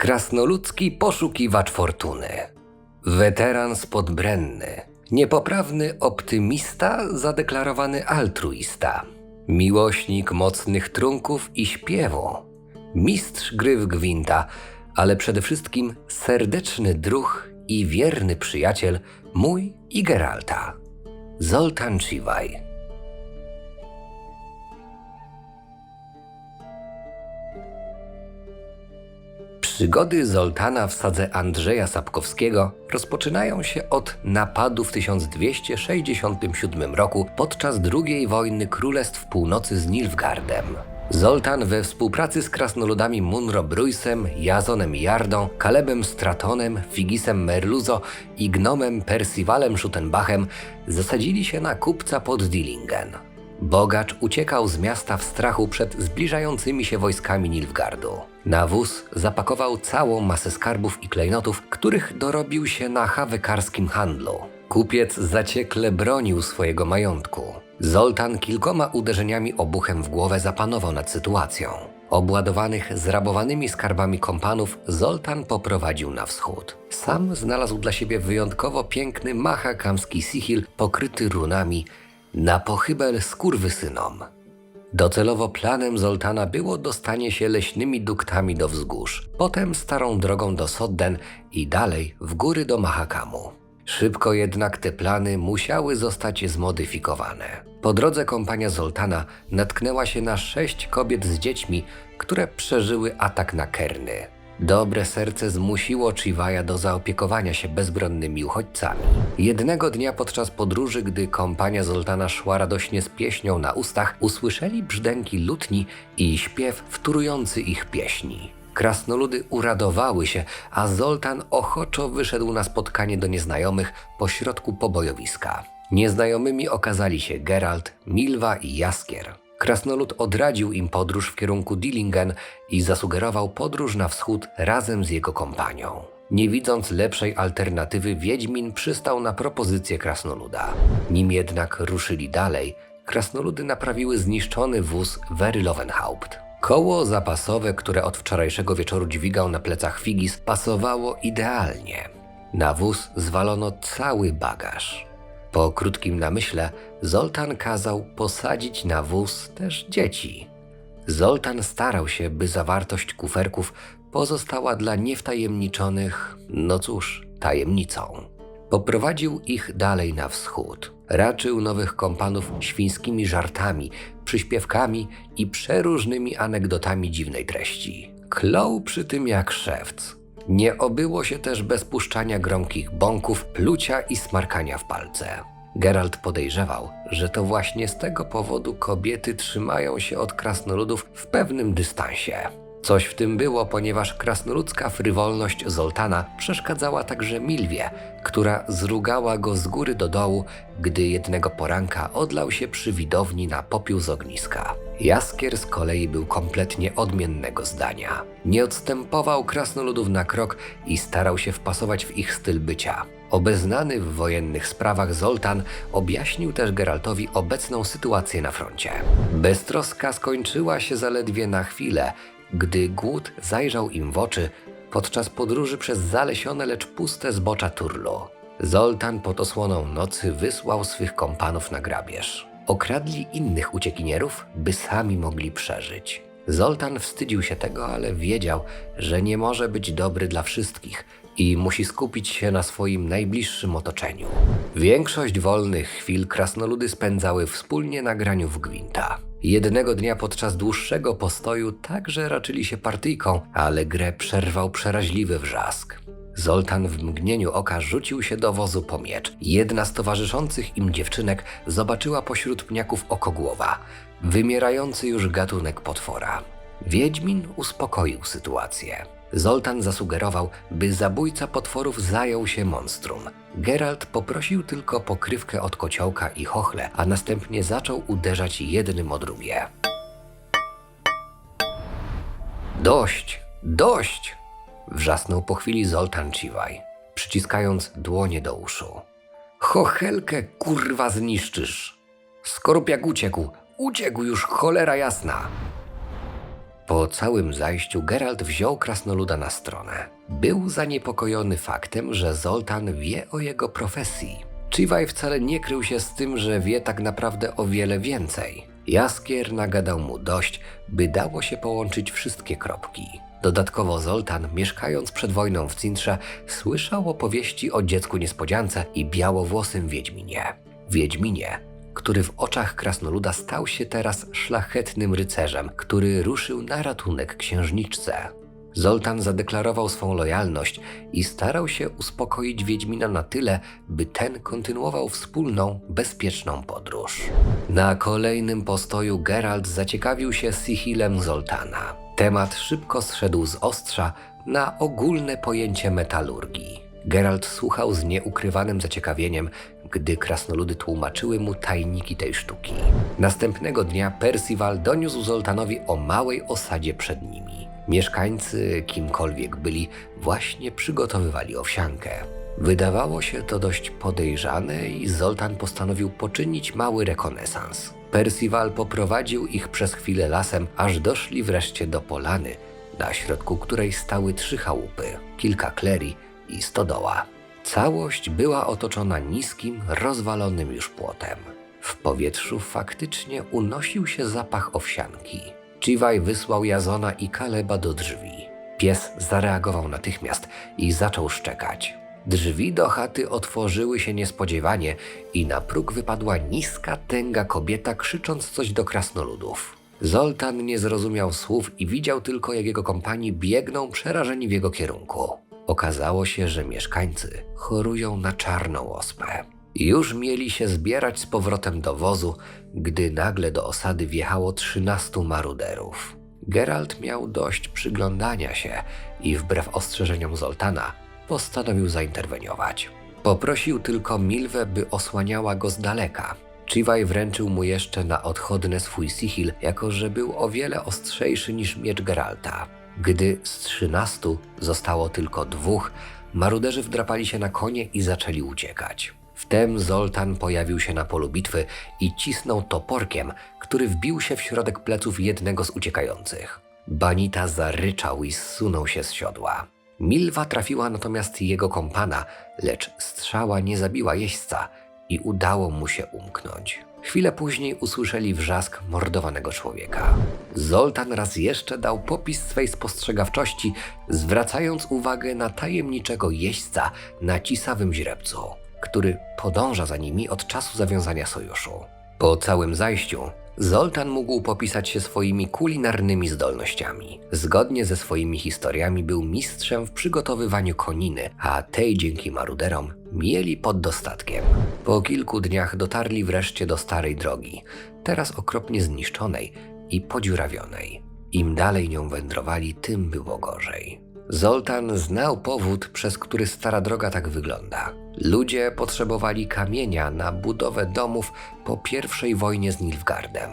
Krasnoludzki poszukiwacz fortuny. Weteran spodbrenny. Niepoprawny optymista, zadeklarowany altruista. Miłośnik mocnych trunków i śpiewu. Mistrz gry w gwinta, ale przede wszystkim serdeczny druh i wierny przyjaciel mój i Geralta. Zoltan Chivaj. Przygody Zoltana w sadze Andrzeja Sapkowskiego rozpoczynają się od napadu w 1267 roku podczas II wojny Królestw Północy z Nilfgaardem. Zoltan we współpracy z krasnoludami Munro Brujsem, Jazonem Jardą, Kalebem Stratonem, Figisem Merluzo i gnomem Percivalem Schuttenbachem zasadzili się na kupca pod Dillingen. Bogacz uciekał z miasta w strachu przed zbliżającymi się wojskami Nilfgardu. Na wóz zapakował całą masę skarbów i klejnotów, których dorobił się na hawekarskim handlu. Kupiec zaciekle bronił swojego majątku. Zoltan kilkoma uderzeniami obuchem w głowę zapanował nad sytuacją. Obładowanych zrabowanymi skarbami kompanów Zoltan poprowadził na wschód. Sam znalazł dla siebie wyjątkowo piękny mahakamski sichil pokryty runami na pochybel skurwysynom. Docelowo planem Zoltana było dostanie się leśnymi duktami do wzgórz, potem starą drogą do Sodden i dalej w góry do Mahakamu. Szybko jednak te plany musiały zostać zmodyfikowane. Po drodze kompania Zoltana natknęła się na sześć kobiet z dziećmi, które przeżyły atak na Kerny. Dobre serce zmusiło Chivaja do zaopiekowania się bezbronnymi uchodźcami. Jednego dnia podczas podróży, gdy kompania Zoltana szła radośnie z pieśnią na ustach, usłyszeli brzdęki lutni i śpiew wtórujący ich pieśni. Krasnoludy uradowały się, a Zoltan ochoczo wyszedł na spotkanie do nieznajomych pośrodku pobojowiska. Nieznajomymi okazali się Geralt, Milwa i Jaskier. Krasnolud odradził im podróż w kierunku Dillingen i zasugerował podróż na wschód razem z jego kompanią. Nie widząc lepszej alternatywy, Wiedźmin przystał na propozycję krasnoluda. Nim jednak ruszyli dalej, krasnoludy naprawiły zniszczony wóz Wery Lovenhaupt. Koło zapasowe, które od wczorajszego wieczoru dźwigał na plecach Figis, pasowało idealnie. Na wóz zwalono cały bagaż. Po krótkim namyśle Zoltan kazał posadzić na wóz też dzieci. Zoltan starał się, by zawartość kuferków pozostała dla niewtajemniczonych, no cóż, tajemnicą. Poprowadził ich dalej na wschód. Raczył nowych kompanów świńskimi żartami, przyśpiewkami i przeróżnymi anegdotami dziwnej treści. Klął przy tym jak szewc. Nie obyło się też bez puszczania gromkich bąków, plucia i smarkania w palce. Geralt podejrzewał, że to właśnie z tego powodu kobiety trzymają się od krasnoludów w pewnym dystansie. Coś w tym było, ponieważ krasnoludzka frywolność Zoltana przeszkadzała także Milwie, która zrugała go z góry do dołu, gdy jednego poranka odlał się przy widowni na popiół z ogniska. Jaskier z kolei był kompletnie odmiennego zdania. Nie odstępował krasnoludów na krok i starał się wpasować w ich styl bycia. Obeznany w wojennych sprawach Zoltan objaśnił też Geraltowi obecną sytuację na froncie. Beztroska skończyła się zaledwie na chwilę, gdy głód zajrzał im w oczy podczas podróży przez zalesione, lecz puste zbocza Turlu. Zoltan pod osłoną nocy wysłał swych kompanów na grabież. Okradli innych uciekinierów, by sami mogli przeżyć. Zoltan wstydził się tego, ale wiedział, że nie może być dobry dla wszystkich i musi skupić się na swoim najbliższym otoczeniu. Większość wolnych chwil krasnoludy spędzały wspólnie na graniu w gwinta. Jednego dnia podczas dłuższego postoju także raczyli się partyjką, ale grę przerwał przeraźliwy wrzask. Zoltan w mgnieniu oka rzucił się do wozu po miecz. Jedna z towarzyszących im dziewczynek zobaczyła pośród pniaków okogłowa, wymierający już gatunek potwora. Wiedźmin uspokoił sytuację. Zoltan zasugerował, by zabójca potworów zajął się monstrum. Geralt poprosił tylko pokrywkę od kociołka i chochle, a następnie zaczął uderzać jednym o drugie. Dość, dość! Wrzasnął po chwili Zoltan Chivaj, przyciskając dłonie do uszu. Chochelkę kurwa zniszczysz! Skorupiak uciekł, uciekł już cholera jasna! Po całym zajściu Geralt wziął krasnoluda na stronę. Był zaniepokojony faktem, że Zoltan wie o jego profesji. Chivaj wcale nie krył się z tym, że wie tak naprawdę o wiele więcej. Jaskier nagadał mu dość, by dało się połączyć wszystkie kropki. Dodatkowo Zoltan, mieszkając przed wojną w Cintrze, słyszał opowieści o dziecku niespodziance i białowłosym Wiedźminie. Wiedźminie, który w oczach krasnoluda stał się teraz szlachetnym rycerzem, który ruszył na ratunek księżniczce. Zoltan zadeklarował swą lojalność i starał się uspokoić Wiedźmina na tyle, by ten kontynuował wspólną, bezpieczną podróż. Na kolejnym postoju Geralt zaciekawił się Sihilem Zoltana. Temat szybko zszedł z ostrza na ogólne pojęcie metalurgii. Geralt słuchał z nieukrywanym zaciekawieniem, gdy krasnoludy tłumaczyły mu tajniki tej sztuki. Następnego dnia Percival doniósł Zoltanowi o małej osadzie przed nimi. Mieszkańcy, kimkolwiek byli, właśnie przygotowywali owsiankę. Wydawało się to dość podejrzane i Zoltan postanowił poczynić mały rekonesans. Percival poprowadził ich przez chwilę lasem, aż doszli wreszcie do polany, na środku której stały trzy chałupy, kilka klerii i stodoła. Całość była otoczona niskim, rozwalonym już płotem. W powietrzu faktycznie unosił się zapach owsianki. Chivaj wysłał Jazona i Kaleba do drzwi. Pies zareagował natychmiast i zaczął szczekać. Drzwi do chaty otworzyły się niespodziewanie i na próg wypadła niska, tęga kobieta, krzycząc coś do krasnoludów. Zoltan nie zrozumiał słów i widział tylko, jak jego kompanii biegną przerażeni w jego kierunku. Okazało się, że mieszkańcy chorują na czarną ospę. Już mieli się zbierać z powrotem do wozu, gdy nagle do osady wjechało trzynastu maruderów. Geralt miał dość przyglądania się i wbrew ostrzeżeniom Zoltana postanowił zainterweniować. Poprosił tylko Milwę, by osłaniała go z daleka. Chivaj wręczył mu jeszcze na odchodne swój sihil, jako że był o wiele ostrzejszy niż miecz Geralta. Gdy z trzynastu zostało tylko dwóch, maruderzy wdrapali się na konie i zaczęli uciekać. Wtem Zoltan pojawił się na polu bitwy i cisnął toporkiem, który wbił się w środek pleców jednego z uciekających. Banita zaryczał i zsunął się z siodła. Milwa trafiła natomiast jego kompana, lecz strzała nie zabiła jeźdźca i udało mu się umknąć. Chwilę później usłyszeli wrzask mordowanego człowieka. Zoltan raz jeszcze dał popis swej spostrzegawczości, zwracając uwagę na tajemniczego jeźdźca na cisawym źrebcu, który podąża za nimi od czasu zawiązania sojuszu. Po całym zajściu Zoltan mógł popisać się swoimi kulinarnymi zdolnościami. Zgodnie ze swoimi historiami był mistrzem w przygotowywaniu koniny, a tej dzięki maruderom mieli pod dostatkiem. Po kilku dniach dotarli wreszcie do starej drogi, teraz okropnie zniszczonej i podziurawionej. Im dalej nią wędrowali, tym było gorzej. Zoltan znał powód, przez który stara droga tak wygląda. Ludzie potrzebowali kamienia na budowę domów po pierwszej wojnie z Nilfgaardem.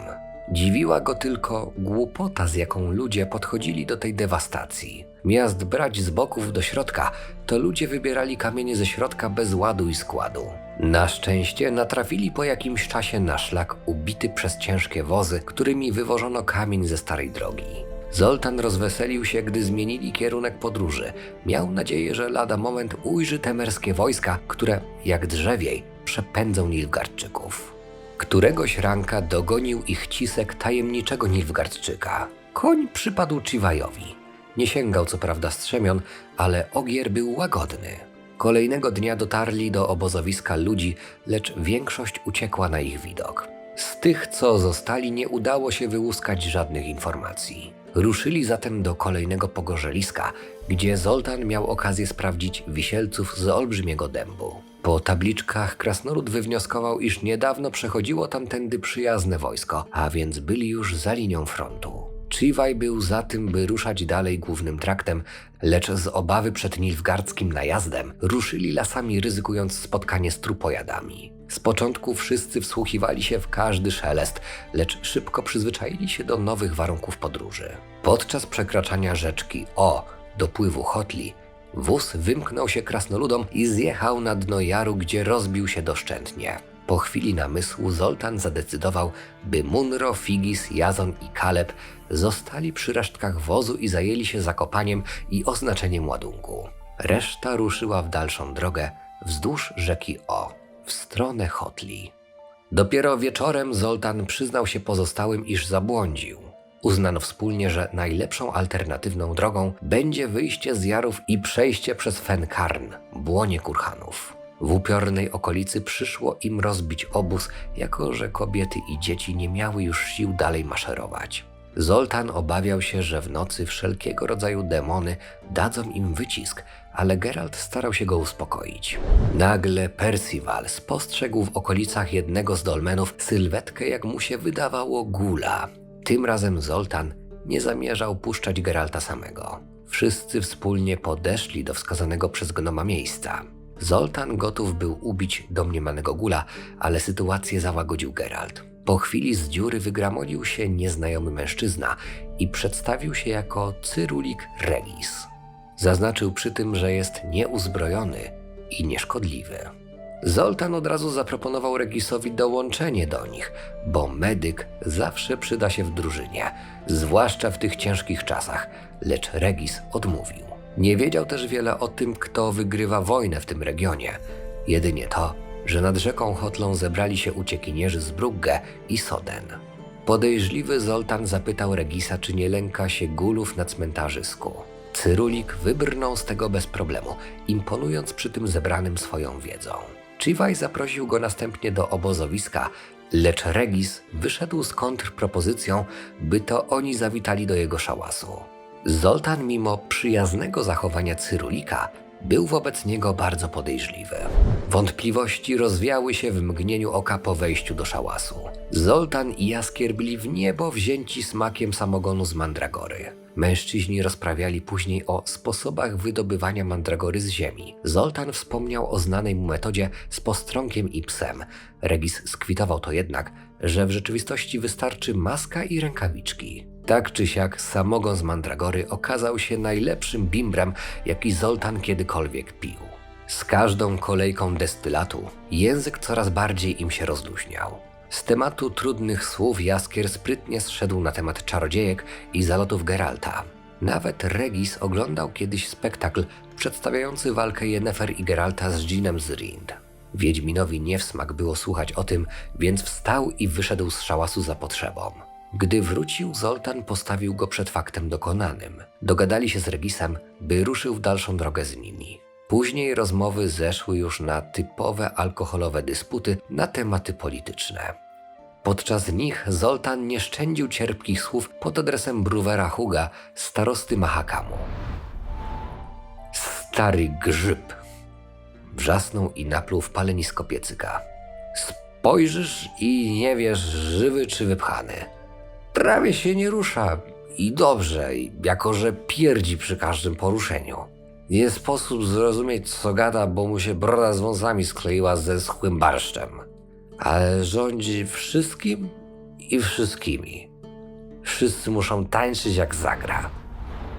Dziwiła go tylko głupota, z jaką ludzie podchodzili do tej dewastacji. Miast brać z boków do środka, to ludzie wybierali kamienie ze środka bez ładu i składu. Na szczęście natrafili po jakimś czasie na szlak ubity przez ciężkie wozy, którymi wywożono kamień ze starej drogi. Zoltan rozweselił się, gdy zmienili kierunek podróży. Miał nadzieję, że lada moment ujrzy temerskie wojska, które, jak drzewiej, przepędzą Nilfgaardczyków. Któregoś ranka dogonił ich cisek tajemniczego Nilfgaardczyka. Koń przypadł Chiwajowi. Nie sięgał co prawda strzemion, ale ogier był łagodny. Kolejnego dnia dotarli do obozowiska ludzi, lecz większość uciekła na ich widok. Z tych, co zostali, nie udało się wyłuskać żadnych informacji. Ruszyli zatem do kolejnego pogorzeliska, gdzie Zoltan miał okazję sprawdzić wisielców z olbrzymiego dębu. Po tabliczkach krasnolud wywnioskował, iż niedawno przechodziło tamtędy przyjazne wojsko, a więc byli już za linią frontu. Chivaj był za tym, by ruszać dalej głównym traktem, lecz z obawy przed nilfgardzkim najazdem ruszyli lasami, ryzykując spotkanie z trupojadami. Z początku wszyscy wsłuchiwali się w każdy szelest, lecz szybko przyzwyczaili się do nowych warunków podróży. Podczas przekraczania rzeczki O do pływu Hotli, wóz wymknął się krasnoludom i zjechał na dno jaru, gdzie rozbił się doszczętnie. Po chwili namysłu Zoltan zadecydował, by Munro, Figis, Jazon i Kaleb zostali przy resztkach wozu i zajęli się zakopaniem i oznaczeniem ładunku. Reszta ruszyła w dalszą drogę wzdłuż rzeki O, w stronę Hotli. Dopiero wieczorem Zoltan przyznał się pozostałym, iż zabłądził. Uznano wspólnie, że najlepszą alternatywną drogą będzie wyjście z Jarów i przejście przez Fenkarn, błonie Kurhanów. W upiornej okolicy przyszło im rozbić obóz, jako że kobiety i dzieci nie miały już sił dalej maszerować. Zoltan obawiał się, że w nocy wszelkiego rodzaju demony dadzą im wycisk, ale Geralt starał się go uspokoić. Nagle Percival spostrzegł w okolicach jednego z dolmenów sylwetkę, jak mu się wydawało, gula. Tym razem Zoltan nie zamierzał puszczać Geralta samego. Wszyscy wspólnie podeszli do wskazanego przez gnoma miejsca. Zoltan gotów był ubić domniemanego gula, ale sytuację załagodził Geralt. Po chwili z dziury wygramolił się nieznajomy mężczyzna i przedstawił się jako Cyrulik Regis. Zaznaczył przy tym, że jest nieuzbrojony i nieszkodliwy. Zoltan od razu zaproponował Regisowi dołączenie do nich, bo medyk zawsze przyda się w drużynie, zwłaszcza w tych ciężkich czasach, lecz Regis odmówił. Nie wiedział też wiele o tym, kto wygrywa wojnę w tym regionie, jedynie to, że nad rzeką Hotlą zebrali się uciekinierzy z Brugge i Soden. Podejrzliwy Zoltan zapytał Regisa, czy nie lęka się gulów na cmentarzysku. Cyrulik wybrnął z tego bez problemu, imponując przy tym zebranym swoją wiedzą. Chivaj zaprosił go następnie do obozowiska, lecz Regis wyszedł z kontrpropozycją, by to oni zawitali do jego szałasu. Zoltan, mimo przyjaznego zachowania Cyrulika, był wobec niego bardzo podejrzliwy. Wątpliwości rozwiały się w mgnieniu oka po wejściu do szałasu. Zoltan i Jaskier byli w niebo wzięci smakiem samogonu z mandragory. Mężczyźni rozprawiali później o sposobach wydobywania mandragory z ziemi. Zoltan wspomniał o znanej mu metodzie z postronkiem i psem. Regis skwitował to jednak, że w rzeczywistości wystarczy maska i rękawiczki. Tak czy siak, samogon z mandragory okazał się najlepszym bimbrem, jaki Zoltan kiedykolwiek pił. Z każdą kolejką destylatu język coraz bardziej im się rozluźniał. Z tematu trudnych słów Jaskier sprytnie zszedł na temat czarodziejek i zalotów Geralta. Nawet Regis oglądał kiedyś spektakl przedstawiający walkę Yennefer i Geralta z Jeanem z Rind. Wiedźminowi nie w smak było słuchać o tym, więc wstał i wyszedł z szałasu za potrzebą. Gdy wrócił, Zoltan postawił go przed faktem dokonanym. Dogadali się z Regisem, by ruszył w dalszą drogę z nimi. Później rozmowy zeszły już na typowe alkoholowe dysputy na tematy polityczne. Podczas nich Zoltan nie szczędził cierpkich słów pod adresem Bruwera Huga, starosty Mahakamu. Stary grzyb! Wrzasnął i napluł w palenisko piecyka. Spojrzysz i nie wiesz, żywy czy wypchany. Prawie się nie rusza i dobrze, jako że pierdzi przy każdym poruszeniu. Nie sposób zrozumieć, co gada, bo mu się broda z wąsami skleiła ze schłym barszczem. Ale rządzi wszystkim i wszystkimi. Wszyscy muszą tańczyć jak zagra.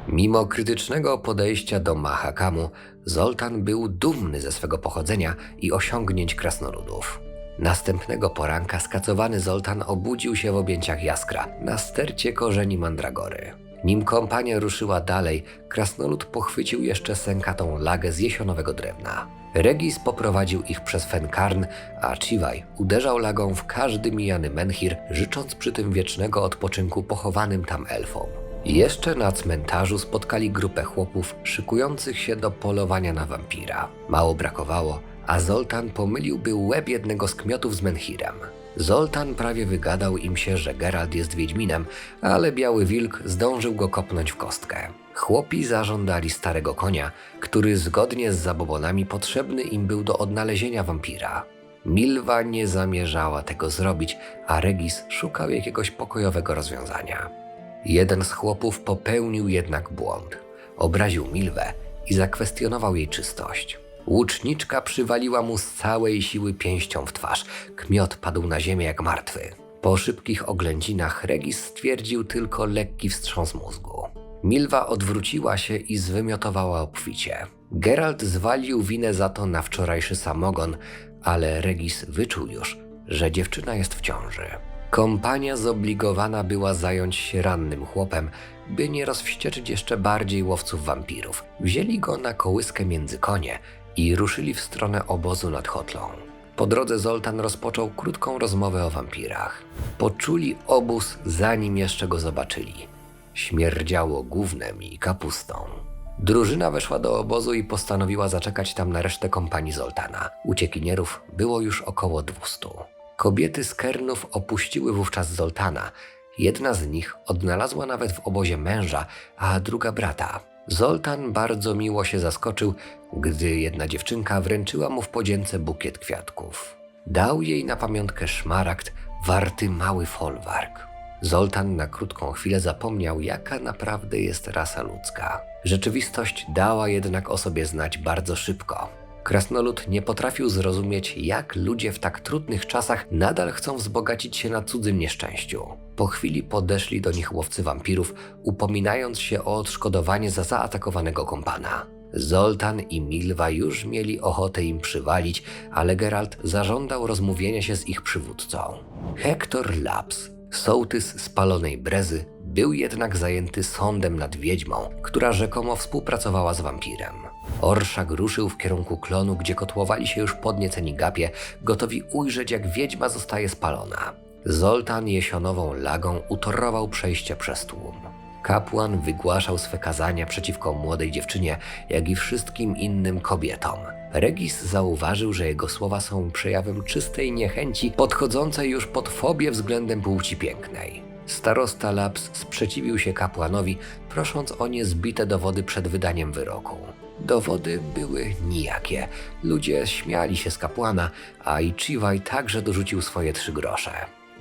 Mimo krytycznego podejścia do Mahakamu, Zoltan był dumny ze swego pochodzenia i osiągnięć krasnoludów. Następnego poranka skacowany Zoltan obudził się w objęciach jaskra na stercie korzeni mandragory. Nim kompania ruszyła dalej, krasnolud pochwycił jeszcze sękatą lagę z jesionowego drewna. Regis poprowadził ich przez Fenkarn, a Chivaj uderzał lagą w każdy mijany menhir, życząc przy tym wiecznego odpoczynku pochowanym tam elfom. Jeszcze na cmentarzu spotkali grupę chłopów szykujących się do polowania na wampira. Mało brakowało, a Zoltan pomyliłby łeb jednego z kmiotów z menhirem. Zoltan prawie wygadał im się, że Geralt jest Wiedźminem, ale Biały Wilk zdążył go kopnąć w kostkę. Chłopi zażądali starego konia, który zgodnie z zabobonami potrzebny im był do odnalezienia wampira. Milwa nie zamierzała tego zrobić, a Regis szukał jakiegoś pokojowego rozwiązania. Jeden z chłopów popełnił jednak błąd. Obraził Milwę i zakwestionował jej czystość. Łuczniczka przywaliła mu z całej siły pięścią w twarz. Kmiot padł na ziemię jak martwy. Po szybkich oględzinach Regis stwierdził tylko lekki wstrząs mózgu. Milwa odwróciła się i zwymiotowała obficie. Geralt zwalił winę za to na wczorajszy samogon, ale Regis wyczuł już, że dziewczyna jest w ciąży. Kompania zobligowana była zająć się rannym chłopem, by nie rozwścieczyć jeszcze bardziej łowców wampirów. Wzięli go na kołyskę między konie i ruszyli w stronę obozu nad Hotlą. Po drodze Zoltan rozpoczął krótką rozmowę o wampirach. Poczuli obóz, zanim jeszcze go zobaczyli. Śmierdziało gównem i kapustą. Drużyna weszła do obozu i postanowiła zaczekać tam na resztę kompanii Zoltana. Uciekinierów było już około 200. Kobiety z Kernów opuściły wówczas Zoltana. Jedna z nich odnalazła nawet w obozie męża, a druga brata. Zoltan bardzo miło się zaskoczył, gdy jedna dziewczynka wręczyła mu w podzięce bukiet kwiatków. Dał jej na pamiątkę szmaragd warty mały folwark. Zoltan na krótką chwilę zapomniał, jaka naprawdę jest rasa ludzka. Rzeczywistość dała jednak o sobie znać bardzo szybko. Krasnolud nie potrafił zrozumieć, jak ludzie w tak trudnych czasach nadal chcą wzbogacić się na cudzym nieszczęściu. Po chwili podeszli do nich łowcy wampirów, upominając się o odszkodowanie za zaatakowanego kompana. Zoltan i Milwa już mieli ochotę im przywalić, ale Geralt zażądał rozmówienia się z ich przywódcą. Hektor Laps, sołtys spalonej brezy, był jednak zajęty sądem nad wiedźmą, która rzekomo współpracowała z wampirem. Orszak ruszył w kierunku klonu, gdzie kotłowali się już podnieceni gapie, gotowi ujrzeć, jak wiedźma zostaje spalona. Zoltan jesionową lagą utorował przejście przez tłum. Kapłan wygłaszał swe kazania przeciwko młodej dziewczynie, jak i wszystkim innym kobietom. Regis zauważył, że jego słowa są przejawem czystej niechęci, podchodzącej już pod fobię względem płci pięknej. Starosta Laps sprzeciwił się kapłanowi, prosząc o niezbite dowody przed wydaniem wyroku. Dowody były nijakie. Ludzie śmiali się z kapłana, a Ichiwaj także dorzucił swoje trzy grosze.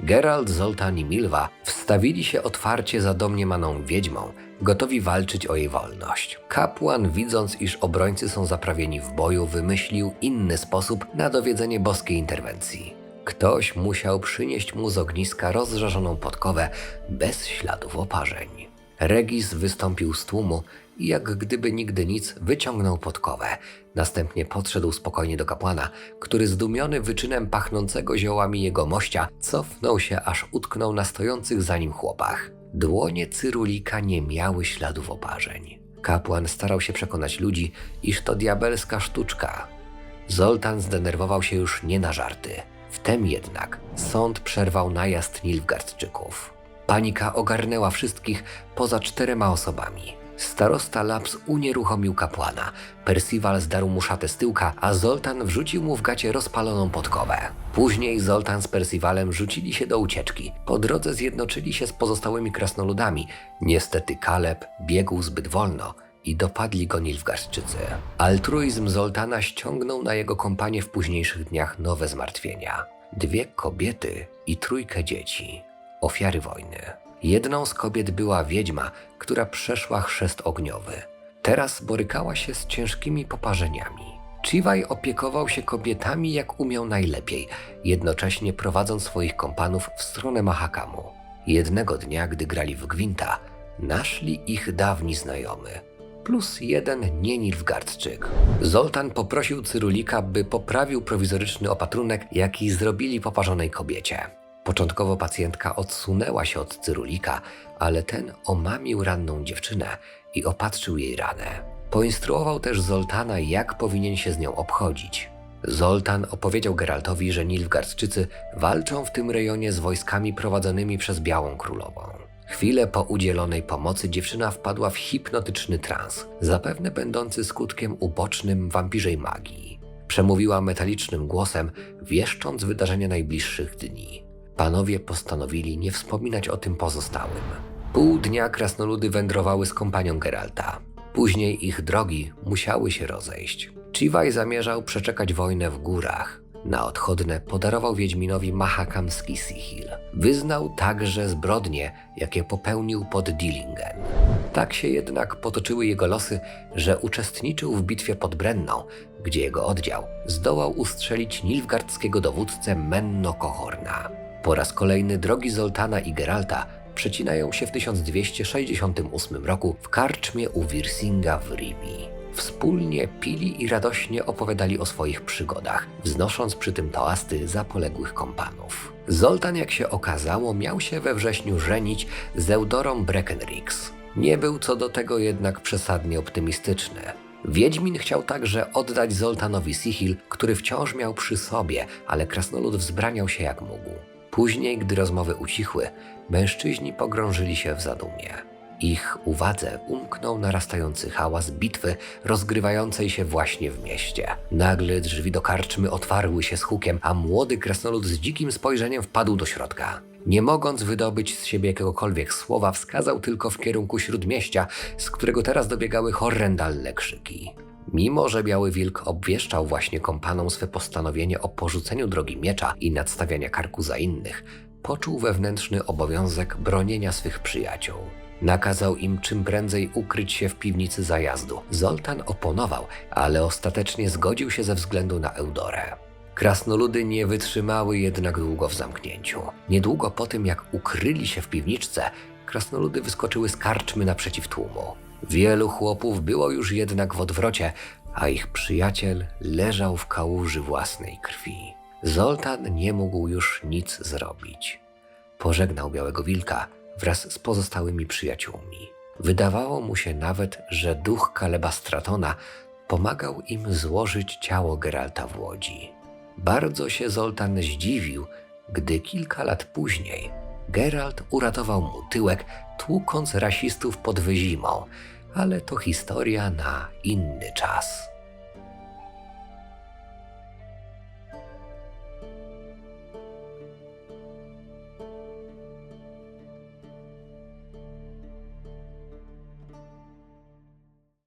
Geralt, Zoltan i Milwa wstawili się otwarcie za domniemaną wiedźmą, gotowi walczyć o jej wolność. Kapłan, widząc, iż obrońcy są zaprawieni w boju, wymyślił inny sposób na dowiedzenie boskiej interwencji. Ktoś musiał przynieść mu z ogniska rozżarzoną podkowę bez śladów oparzeń. Regis wystąpił z tłumu i jak gdyby nigdy nic wyciągnął podkowę. Następnie podszedł spokojnie do kapłana, który zdumiony wyczynem pachnącego ziołami jego mościa cofnął się aż utknął na stojących za nim chłopach. Dłonie Cyrulika nie miały śladów oparzeń. Kapłan starał się przekonać ludzi, iż to diabelska sztuczka. Zoltan zdenerwował się już nie na żarty. Wtem jednak sąd przerwał najazd Nilfgaardczyków. Panika ogarnęła wszystkich poza czterema osobami. Starosta Laps unieruchomił kapłana, Percival zdarł mu szatę z tyłka, a Zoltan wrzucił mu w gacie rozpaloną podkowę. Później Zoltan z Percivalem rzucili się do ucieczki. Po drodze zjednoczyli się z pozostałymi krasnoludami. Niestety Kaleb biegł zbyt wolno i dopadli go Nilfgaardczycy. Altruizm Zoltana ściągnął na jego kompanię w późniejszych dniach nowe zmartwienia. Dwie kobiety i trójkę dzieci. Ofiary wojny. Jedną z kobiet była wiedźma, która przeszła chrzest ogniowy. Teraz borykała się z ciężkimi poparzeniami. Chivaj opiekował się kobietami jak umiał najlepiej, jednocześnie prowadząc swoich kompanów w stronę Mahakamu. Jednego dnia, gdy grali w Gwinta, naszli ich dawni znajomy. Plus jeden nienilfgardczyk. Zoltan poprosił Cyrulika, by poprawił prowizoryczny opatrunek, jaki zrobili poparzonej kobiecie. Początkowo pacjentka odsunęła się od Cyrulika, ale ten omamił ranną dziewczynę i opatrzył jej ranę. Poinstruował też Zoltana, jak powinien się z nią obchodzić. Zoltan opowiedział Geraltowi, że Nilfgaardczycy walczą w tym rejonie z wojskami prowadzonymi przez Białą Królową. Chwilę po udzielonej pomocy dziewczyna wpadła w hipnotyczny trans, zapewne będący skutkiem ubocznym wampirzej magii. Przemówiła metalicznym głosem, wieszcząc wydarzenia najbliższych dni. Panowie postanowili nie wspominać o tym pozostałym. Pół dnia krasnoludy wędrowały z kompanią Geralta. Później ich drogi musiały się rozejść. Chivaj zamierzał przeczekać wojnę w górach. Na odchodne podarował Wiedźminowi mahakamski Sihil. Wyznał także zbrodnie, jakie popełnił pod Dillingen. Tak się jednak potoczyły jego losy, że uczestniczył w bitwie pod Brenną, gdzie jego oddział zdołał ustrzelić nilfgardzkiego dowódcę Menno Kohorna. Po raz kolejny drogi Zoltana i Geralta przecinają się w 1268 roku w karczmie u Wirsinga w Rivi. Wspólnie pili i radośnie opowiadali o swoich przygodach, wznosząc przy tym toasty za poległych kompanów. Zoltan, jak się okazało, miał się we wrześniu żenić z Eudorą Breckenrix. Nie był co do tego jednak przesadnie optymistyczny. Wiedźmin chciał także oddać Zoltanowi Sihil, który wciąż miał przy sobie, ale krasnolud wzbraniał się jak mógł. Później, gdy rozmowy ucichły, mężczyźni pogrążyli się w zadumie. Ich uwadze umknął narastający hałas bitwy rozgrywającej się właśnie w mieście. Nagle drzwi do karczmy otwarły się z hukiem, a młody krasnolud z dzikim spojrzeniem wpadł do środka. Nie mogąc wydobyć z siebie jakiegokolwiek słowa, wskazał tylko w kierunku śródmieścia, z którego teraz dobiegały horrendalne krzyki. Mimo, że Biały Wilk obwieszczał właśnie kompanom swe postanowienie o porzuceniu drogi miecza i nadstawiania karku za innych, poczuł wewnętrzny obowiązek bronienia swych przyjaciół. Nakazał im czym prędzej ukryć się w piwnicy zajazdu. Zoltan oponował, ale ostatecznie zgodził się ze względu na Eudorę. Krasnoludy nie wytrzymały jednak długo w zamknięciu. Niedługo po tym, jak ukryli się w piwniczce, krasnoludy wyskoczyły z karczmy naprzeciw tłumu. Wielu chłopów było już jednak w odwrocie, a ich przyjaciel leżał w kałuży własnej krwi. Zoltan nie mógł już nic zrobić. Pożegnał Białego Wilka wraz z pozostałymi przyjaciółmi. Wydawało mu się nawet, że duch Kaleba Stratona pomagał im złożyć ciało Geralta w łodzi. Bardzo się Zoltan zdziwił, gdy kilka lat później Geralt uratował mu tyłek, tłukąc rasistów pod wyzimą, ale to historia na inny czas.